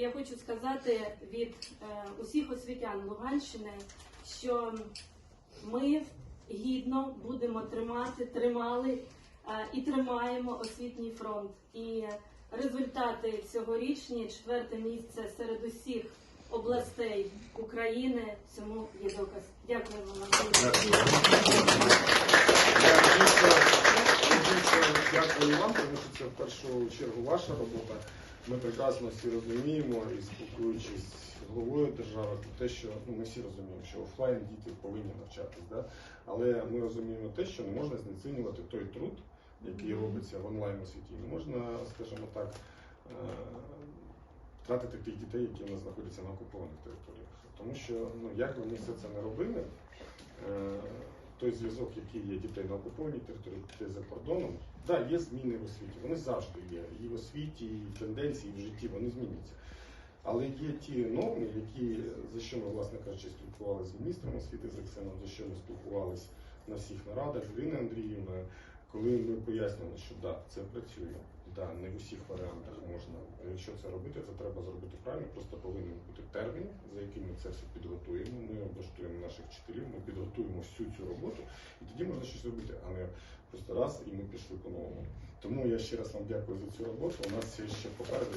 Я хочу сказати від е, усіх освітян Луганщини, що ми гідно будемо тримати, тримали е, і тримаємо освітній фронт. І результати цьогорічні, четверте місце серед усіх областей України, цьому є доказ. Дякую вам. Дякую вам, тому що це в першу чергу ваша робота. Ми прекрасно всі розуміємо і спілкуючись з головою держави про те, що ну, ми всі розуміємо, що офлайн діти повинні навчатись. Да? Але ми розуміємо те, що не можна знецінювати той труд, який робиться в онлайн освіті. Не можна, скажімо так, е, втратити тих дітей, які у нас знаходяться на окупованих територіях. Тому що ну, як би ми все це не робили, е, той зв'язок, який є дітей на окупованій території, дітей за кордоном, да, є зміни в освіті. Вони завжди є. І в освіті, і в тенденції, і в житті вони зміняться. Але є ті норми, які, за що ми, власне кажучи, спілкувалися з міністром освіти з Оксаном, за що ми спілкувалися на всіх нарадах з Іриною Андріївною, коли ми пояснювали, що да, це працює, да, не в усіх варіантах можна. Якщо це робити, це треба зробити правильно. Просто повинен бути термін, за яким ми це все підготуємо. Ми облаштуємо наших вчителів, ми підготуємо всю цю роботу, і тоді можна щось робити, а не просто раз і ми пішли по-новому. Тому я ще раз вам дякую за цю роботу. У нас ще попереду.